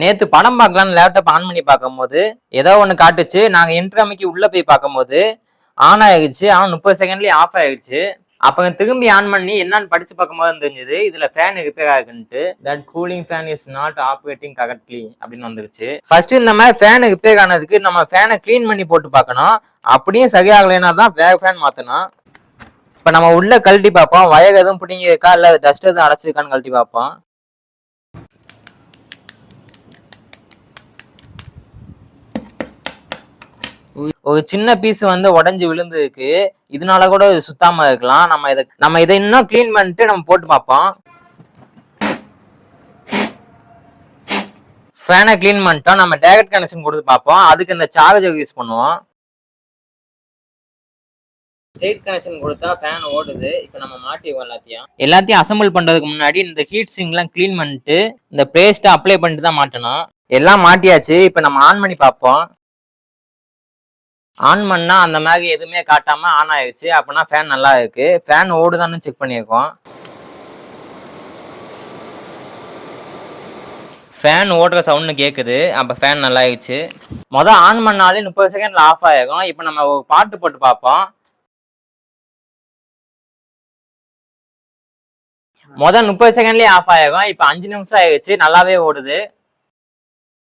நேத்து படம் பார்க்கலாம்னு லேப்டாப் ஆன் பண்ணி பார்க்கும்போது ஏதோ ஒன்று காட்டுச்சு. நாங்க இன்டர்மிக்கு உள்ள போய் பார்க்கும்போது ஆன் ஆகிடுச்சு ஆனால் முப்பது செகண்ட்லயே ஆஃப் ஆயிடுச்சு. அப்போ திரும்பி ஆன் பண்ணி என்னன்னு படிச்சு பார்க்கும்போது தான் தெரிஞ்சது. இதுல fan repair ஆகுன்ட்டு that cooling fan is not operating correctly அப்படின்னு வந்துருச்சு. ஃபர்ஸ்ட் இந்த மாதிரி ஃபேன் ரிப்பேர் ஆனதுக்கு நம்ம ஃபேனை க்ளீன் பண்ணி போட்டு பார்க்கணும். அப்படியும் சரியாகலைன்னா தான் வேற ஃபேன் மாத்தணும். இப்போ நம்ம உள்ள கழட்டி பார்ப்போம். வயர் எதுவும் பிடிங்கி இருக்கா டஸ்ட் எதுவும் அடைச்சிருக்கான்னு கழட்டி பார்ப்போம். ஒரு- சின்ன பீஸ் வந்து உடஞ்சி விழுந்துருக்கு. இதனால கூட இது சுத்தாம இருக்கலாம். நம்ம இதை நம்ம இதை இன்னும் கிளீன் பண்ணிட்டு நம்ம போட்டு பார்ப்போம். ஃபேனை க்ளீன் பண்ணிட்டோம். நம்ம டேரக்ட் கனெக்ஷன் கொடுத்து பார்ப்போம். அதுக்கு இந்த சார்ஜர் யூஸ் பண்ணுவோம். ஹீட் கனெக்ஷன் கொடுத்தா ஃபேன் ஓடுது. இப்போ நம்ம மாட்டிடுவோம் எல்லாத்தையும். எல்லாத்தையும் அசெம்பிள் பண்ணுறதுக்கு முன்னாடி இந்த ஹீட் சிங்லாம் க்ளீன் பண்ணிட்டு இந்த பேஸ்ட்டை அப்ளை பண்ணிட்டு தான் மாட்டணும். எல்லாம் மாட்டியாச்சு. இப்போ நம்ம ஆன் பண்ணி பார்ப்போம். ஆன் பண்ணா அந்த மாதிரி எதுவுமே காட்டாம ஆன் ஆயிடுச்சு. அப்படின்னா ஃபேன் நல்லா இருக்கு. ஃபேன் ஓடுதான்னு செக் பண்ணியிருக்கோம். ஃபேன் ஓடுற சவுண்டு கேட்குது அப்போ ஃபேன் நல்லா ஆயிடுச்சு. மொதல் ஆன் பண்ணாலே முப்பது செகண்ட்ல ஆஃப் ஆகிருக்கும் இப்போ நம்ம ஒரு பாட்டு போட்டு பார்ப்போம். மொதல் முப்பது செகண்ட்லேயே ஆஃப் ஆகிருக்கும் இப்போ அஞ்சு நிமிஷம் ஆயிடுச்சு. நல்லாவே ஓடுது.